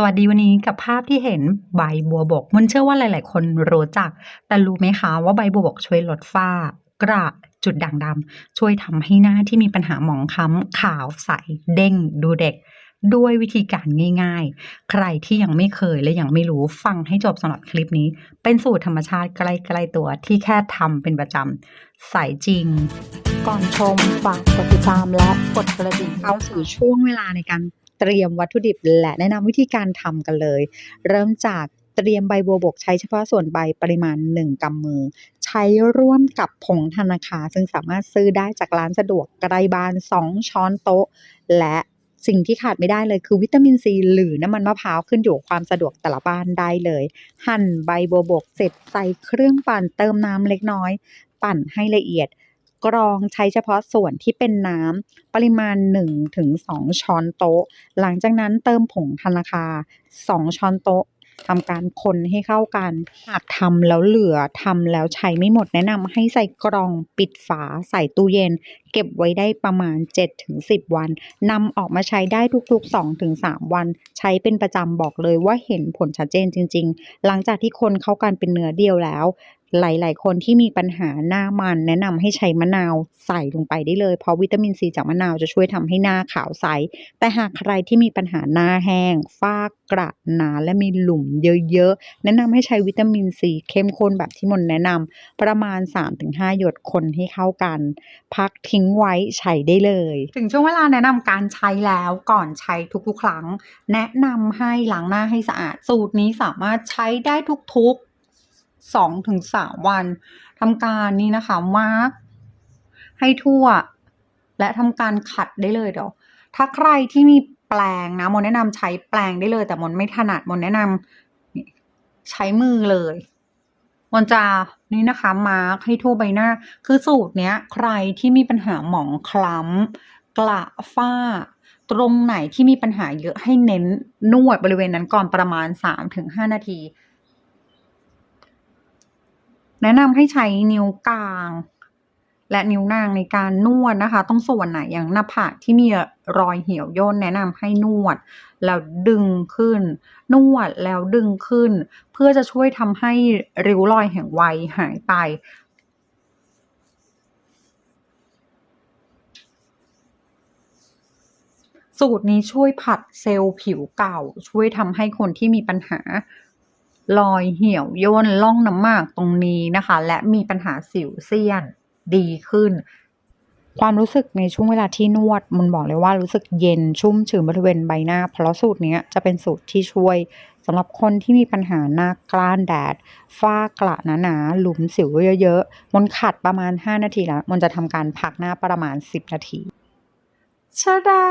สวัสดีวันนี้กับภาพที่เห็นใบบัวบก มันเชื่อว่าหลาย ๆ คนรู้จัก แต่รู้ไหมคะว่าใบบัวบกช่วยลดฝ้ากระจุดด่างดำช่วยทำให้หน้าที่มีปัญหาหมองคล้ำขาวใสเด้งดูเด็ก ด้วยวิธีการง่าย ๆ ใครที่ยังไม่เคยและยังไม่รู้ฟังให้จบสำหรับคลิปนี้ เป็นสูตรธรรมชาติใกล้ๆตัวที่แค่ทำเป็นประจำใส่จริงก่อนชมฝากกดติดตามและกดกระดิ่งเข้าสู่ช่วงเวลาในการ เตรียมวัตถุดิบและแนะนำวิธีการทำกันเลย เริ่มจากเตรียมใบบัวบกใช้เฉพาะส่วนใบปริมาณ 1กำมือ ใช้ร่วมกับผงธนาคา ซึ่งสามารถซื้อได้จากร้านสะดวกใกล้บ้าน 2 ช้อนโต๊ะ และสิ่งที่ขาดไม่ได้เลยคือวิตามินซีหรือน้ำมันมะพร้าวขึ้นอยู่กับความสะดวกแต่ละบ้านได้เลย หั่นใบบัวบกเสร็จใส่เครื่องปั่นเติมน้ำเล็กน้อย ปั่นให้ละเอียด กรองใช้เฉพาะส่วนที่เป็นน้ำปริมาณ 1-2 ช้อนโต๊ะ หลังจากนั้นเติมผงธนาคา 2 ช้อนโต๊ะทำการคนให้เข้ากัน หากทำแล้วเหลือทำแล้วใช้ไม่หมดแนะนำให้ใส่กล่องปิดฝาใส่ตู้เย็น เก็บไว้ได้ประมาณ 7-10 วันนำออกมาใช้ได้ทุกๆ 2-3 วัน ใช้เป็นประจำบอกเลยว่าเห็นผลชัดเจนจริง ๆ หลังจากที่คนเข้ากันเป็นเนื้อเดียวแล้ว หลาย ๆ คนที่มีปัญหาหน้ามันแนะนำให้ใช้มะนาวใส่ลงไปได้เลย เพราะวิตามินซีจากมะนาวจะช่วยทำให้หน้าขาวใส แต่หากใครที่มีปัญหาหน้าแห้ง ฝ้ากระหนาและมีหลุมเยอะ ๆ แนะนำให้ใช้วิตามินซีเข้มข้นแบบที่มนแนะนำประมาณ 3-5 หยดคนให้เข้ากัน พักทิ้งไว้ใช้ได้เลย ถึงช่วงเวลาแนะนำการใช้แล้วก่อนใช้ทุกๆ ครั้ง แนะนำให้ล้างหน้าให้สะอาดสูตรนี้สามารถใช้ได้ทุกๆ 2-3ถึงวันทำการนี่นะคะมาร์กให้ทั่ว และทำการขัดได้เลยเดี๋ยวถ้าใครที่มีแปลงนะมนแนะนำใช้แปลงได้เลย แต่มนไม่ถนัดมนแนะนำใช้มือเลยมนจะนี่นะคะมาร์กให้ทั่วใบหน้า คือสูตรเนี้ย ใครที่มีปัญหาหมองคล้ำกระฝ้า ตรงไหนที่มีปัญหาเยอะให้เน้นนวดบริเวณนั้นก่อนประมาณ 3-5 นาที แนะนำให้ใช้นิ้วกลาง และนิ้วนางในการนวดนะคะ ต้องส่วนไหนอย่างหน้าผากที่มีรอยเหี่ยวย่นแนะนำให้นวด แล้วดึงขึ้น นวดแล้วดึงขึ้น เพื่อจะช่วยทำให้ริ้วรอยแห่งวัยหายไปสูตรนี้ช่วยผัดเซลล์ผิวเก่า ช่วยทำให้คนที่มีปัญหา รอยเหี่ยวย่นร่องน้ำหมากตรงนี้นะคะ และมีปัญหาสิวเซียนดีขึ้น ความรู้สึกในช่วงเวลาที่นวด มันบอกเลยว่ารู้สึกเย็นชุ่มชื้นบริเวณใบหน้า เพราะสูตรนี้จะเป็นสูตรที่ช่วยสำหรับคนที่มีปัญหาหน้ากล้านแดด ฝ้ากระหนาๆหลุมสิวเยอะๆมันขัดประมาณ 5 นาทีแล้ว มันจะทำการพักหน้าประมาณ 10 นาที ชาดา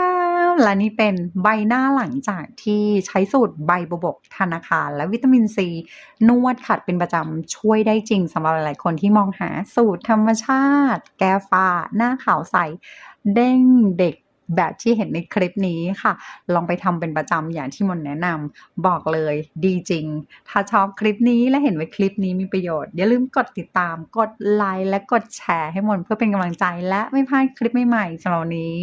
และนี่เป็นใบหน้าหลังจากที่ใช้สูตรใบบวบกธนาคาร และวิตามินซี นวดขัดเป็นประจำช่วยได้จริงสำหรับหลายๆคนที่มองหาสูตรธรรมชาติ แก้ฝ้า หน้าขาวใส เด้งเด็กแบบที่เห็นในคลิปนี้ค่ะ ลองไปทำเป็นประจำอย่างที่มนแนะนำบอกเลยดีจริง ถ้าชอบคลิปนี้และเห็นว่าคลิปนี้มีประโยชน์ อย่าลืมกดติดตาม กดไลค์และกดแชร์ให้มนเพื่อเป็นกำลังใจและไม่พลาดคลิปใหม่ๆสำหรับวันนี้